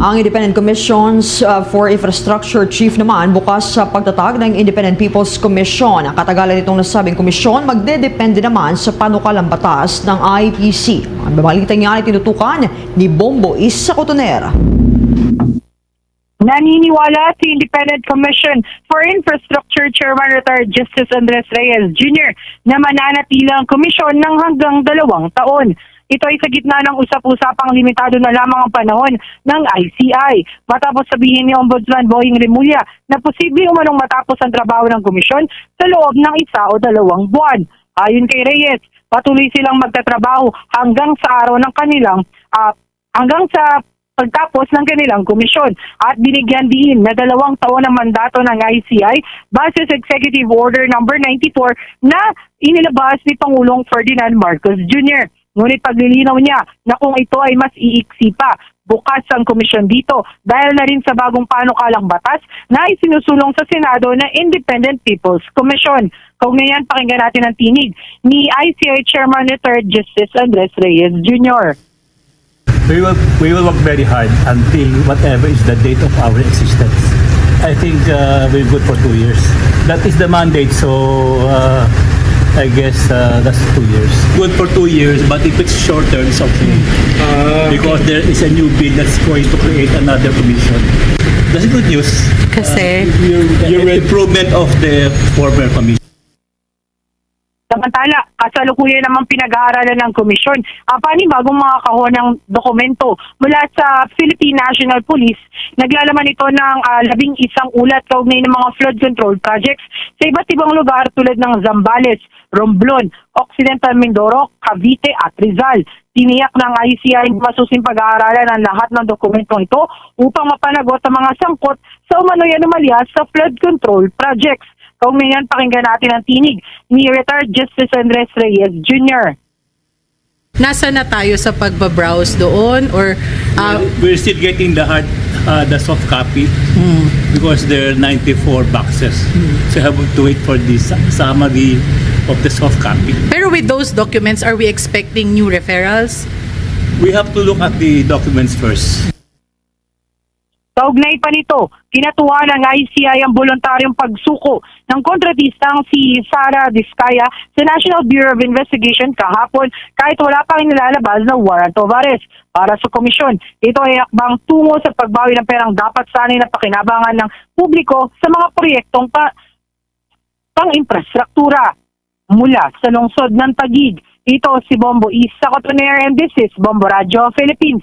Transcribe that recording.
Ang Independent Commissions uh, for Infrastructure Chief naman bukas sa pagtatag ng Independent People's Commission. Ang katagalan nitong nasabing komisyon magdedepende naman sa panukalang batas ng IPC. Ang babalitang yan ay tinutukan ni Bombo Isa Cotoner. Naniniwala si Independent Commission for Infrastructure Chairman Retired Justice Andres Reyes Jr. na mananatili ang komisyon ng hanggang dalawang taon. Ito ay sa gitna ng usap-usapang limitado na lamang ang panahon ng ICI. Matapos sabihin ni Ombudsman Boying Remulla na posibleng umanong matapos ang trabaho ng komisyon sa loob ng isa o dalawang buwan. Ayon kay Reyes, patuloy silang magtatrabaho hanggang sa araw ng kanilang ah, hanggang sa pagtapos ng kanilang komisyon at binigyan din na dalawang taon ang mandato ng ICI base sa Executive Order number 94 na inilabas ni Pangulong Ferdinand Marcos Jr. Ngunit paglilinaw niya na kung ito ay mas iiksi pa, bukas ang komisyon dito dahil na rin sa bagong panukalang batas na isinusulong sa Senado na Independent People's Commission. Kaugnayan, pakinggan natin ang tinig ni ICI Chairman Retired Justice Andres Reyes Jr. We will, we will work very hard until whatever is the date of our existence. I think uh, we're good for two years. That is the mandate, so uh, I guess uh, that's two years. Good for two years, but if it's shorter, it's okay. Because there is a new bill that's going to create another commission. That's good news. Kasi? Your improvement of the former commission. Samantala, kasalukuyan naman pinag-aaralan ng komisyon ang panibagong mga kahon ng dokumento mula sa Philippine National Police. Naglalaman ito ng ah, labing isang ulat kaugnay ng mga flood control projects sa iba't ibang lugar tulad ng Zambales, Romblon, Occidental Mindoro, Cavite at Rizal. Tiniyak ng ICI na masusing pag-aaralan ang lahat ng dokumentong ito upang mapanagot ang mga sangkot sa umano'y anomalya sa flood control projects. Kung ngayon, pakinggan natin ang tinig ni retired Justice Andres Reyes Jr. Nasa na tayo sa pagbabrowse doon or uh, We're still getting the hard, uh, the soft copy because there are 94 boxes. So I have to wait for the su- summary of the soft copy. pero with those documents are we expecting new referrals? We have to look at the documents first. Kaugnay pa nito, kinatuwa ng ICI ang voluntaryong pagsuko ng kontratistang si Sara Vizcaya sa National Bureau of Investigation kahapon kahit wala pang inilalabas na warrant of arrest para sa komisyon. Ito ay akbang tungo sa pagbawi ng perang dapat sanay na pakinabangan ng publiko sa mga proyektong pa pang-infrastruktura mula sa lungsod ng Tagig. Ito si Bombo Isa Cotoner and this is Bombo Radio Philippines,